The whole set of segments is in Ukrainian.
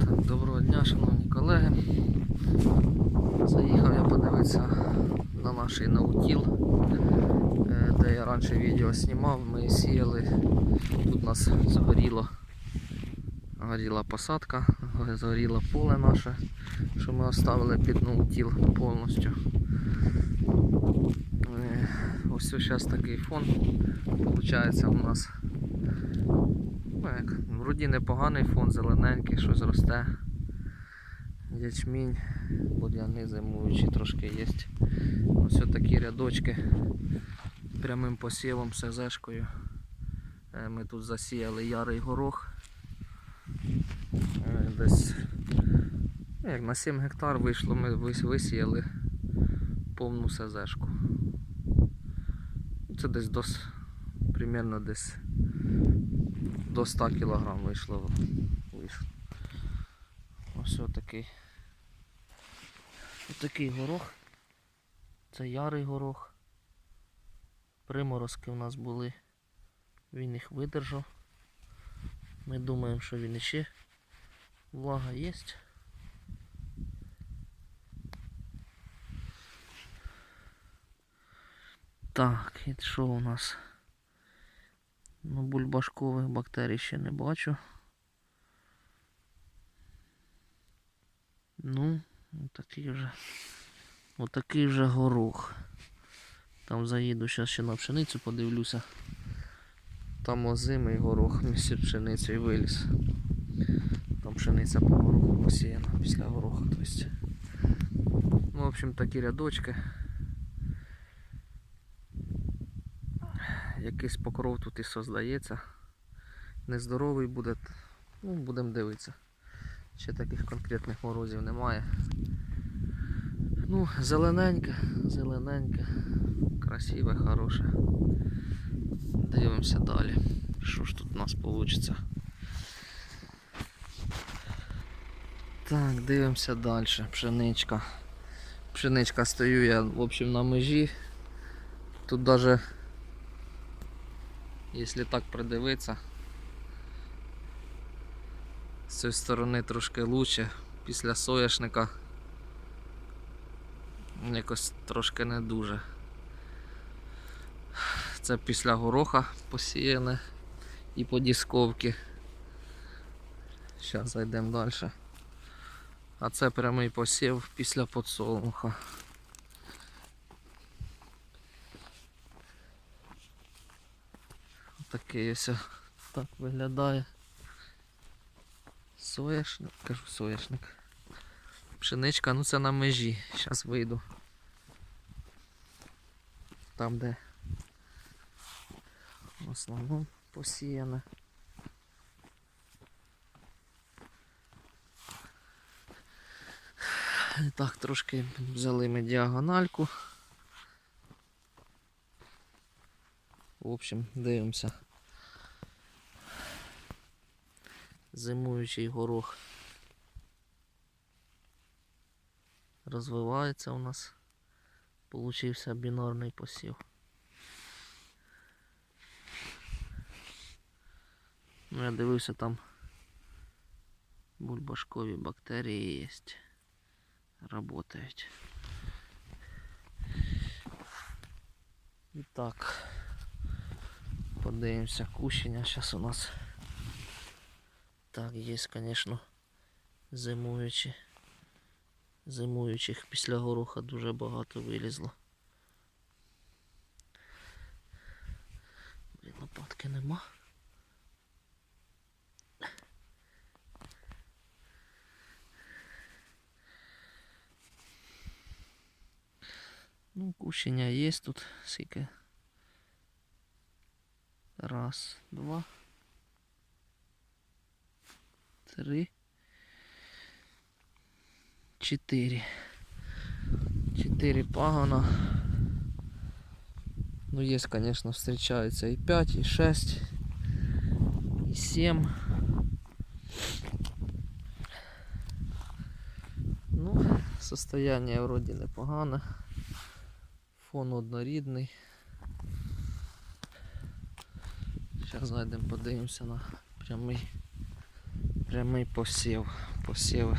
Так, доброго дня, шановні колеги. Заїхав я подивитися на наш наутіл, е, де я раніше відео знімав. Ми сіяли. Тут у нас згоріло. Горіла посадка, згоріло поле наше, що ми оставили під наутіл повністю. Е, Ось зараз такий фон. Получається у нас як, вроді непоганий фон, зелененький, щось росте. Ячмінь, бур'яни зимуючі трошки є. Ось такі рядочки прямим посівом СЗшкою. Е, Ми тут засіяли ярий горох. Е, Десь ну, як на 7 гектар вийшло, ми висіяли повну СЗшку. Це десь дос, примерно десь до 100 кг вийшло. вийшло. Ось отакий. Отакий горох. Це ярий горох. Приморозки у нас були. Він їх видержав. Ми думаємо, що він іще влага є. Так, і що у нас? Ну, бульбашкових бактерій ще не бачу. Ну, такий вже. Отакий вже горох. Там заїду зараз ще на пшеницю подивлюся. Там озимий горох місці пшеницею виліз. Там пшениця по гороху посіяна після гороха. Тобто. Ну, в общем, такі рядочки. Якийсь покров тут і создається. Нездоровий буде. Ну, будемо дивитися. Ще таких конкретних морозів немає. Ну, зелененьке, зелененьке, красиве, хороше. Дивимося далі. Що ж тут у нас вийде? Так, дивимося далі. Пшеничка. Пшеничка стою я, в общем, на межі. Тут даже, якщо так придивитися, з цієї сторони трошки лучше. Після соняшника якось трошки не дуже. Це після гороха посіяне і по дісковки. Зараз зайдемо далі. А це прямий посів після подсолнуха. Такий ось так виглядає. Сояшник, кажу сояшник. Пшеничка, ну це на межі. Зараз вийду. Там де в основному посіяне. Так, трошки взяли ми діагональку. В общем, дивимося. Зимуючий горох розвивається у нас. Получився бінарний посів. Ну, я дивився там бульбашкові бактерії є. Работають. І так. Подивимося кущення. Зараз у нас так, є, звісно, зимуючі. Зимуючих після гороха дуже багато вилізло. Блін, лопатки нема. Ну, кущення є тут скільки. Раз, два. Три. Чотири. Чотири пагона. Ну, є, конечно, встречаются и 5, и 6, и 7. Ну, состояние вроде непогане. Фон однорідний. Зараз зайдемо, подивимося на прямий Прямий посів. Посіви.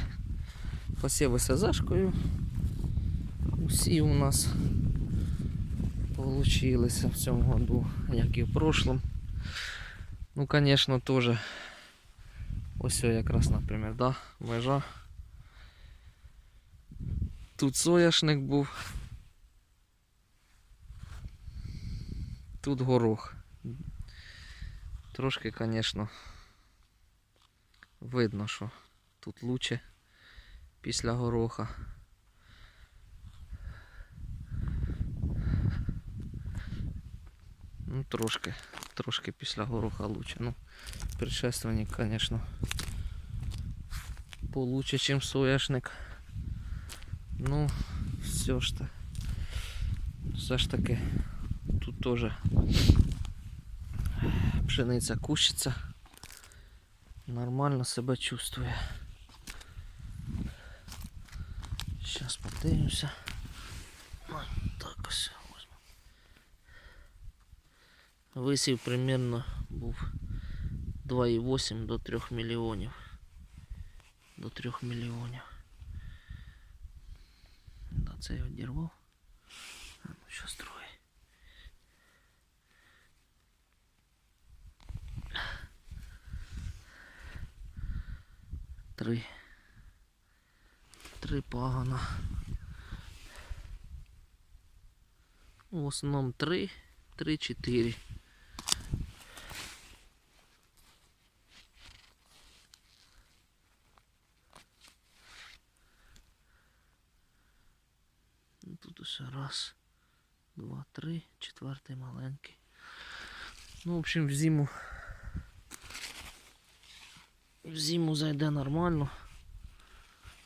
Посіви СЗшкою. Усі у нас получилися в цьому году, як і в прошлом. Ну, конечно, тоже. Ось якраз, наприклад, да, межа. Тут соняшник був. Тут горох. Трошки, звісно, видно, що тут лучше після гороха. Ну, трошки, трошки після гороха лучше. Ну, предшественник, звісно, получше, ніж соняшник. Ну, все ж так. Все ж таки, тут теж пшениця кущиться. Нормально себе чувствує. Зараз подивимося. Ой, Так ось возьму. Висів примерно був 2,8 до 3 мільйонів. До 3 мільйонів. Да, це я одірвав. А ну що строй. Три. Три пагона. В основному три, три-чотири. Ну, Тут усе раз, два, три, четвертий маленький. Ну, в общем, в зиму. В зиму зайде нормально.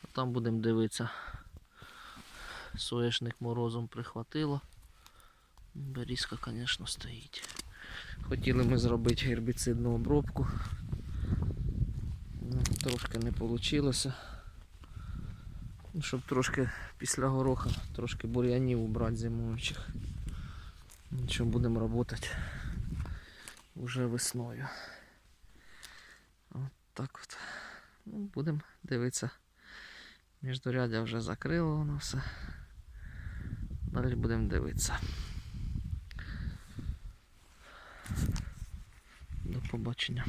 А там будемо дивитися. Соєшник морозом прихватило. Берізка, звісно, стоїть. Хотіли ми зробити гербіцидну обробку. Ну, трошки не вийшло. Ну, Щоб трошки після гороха трошки бур'янів убрати зимуючих. Нічого будемо працювати вже весною. Так от. Ну, будемо дивитися. Міждорядя вже закрило воно все. Далі будемо дивитися. До побачення.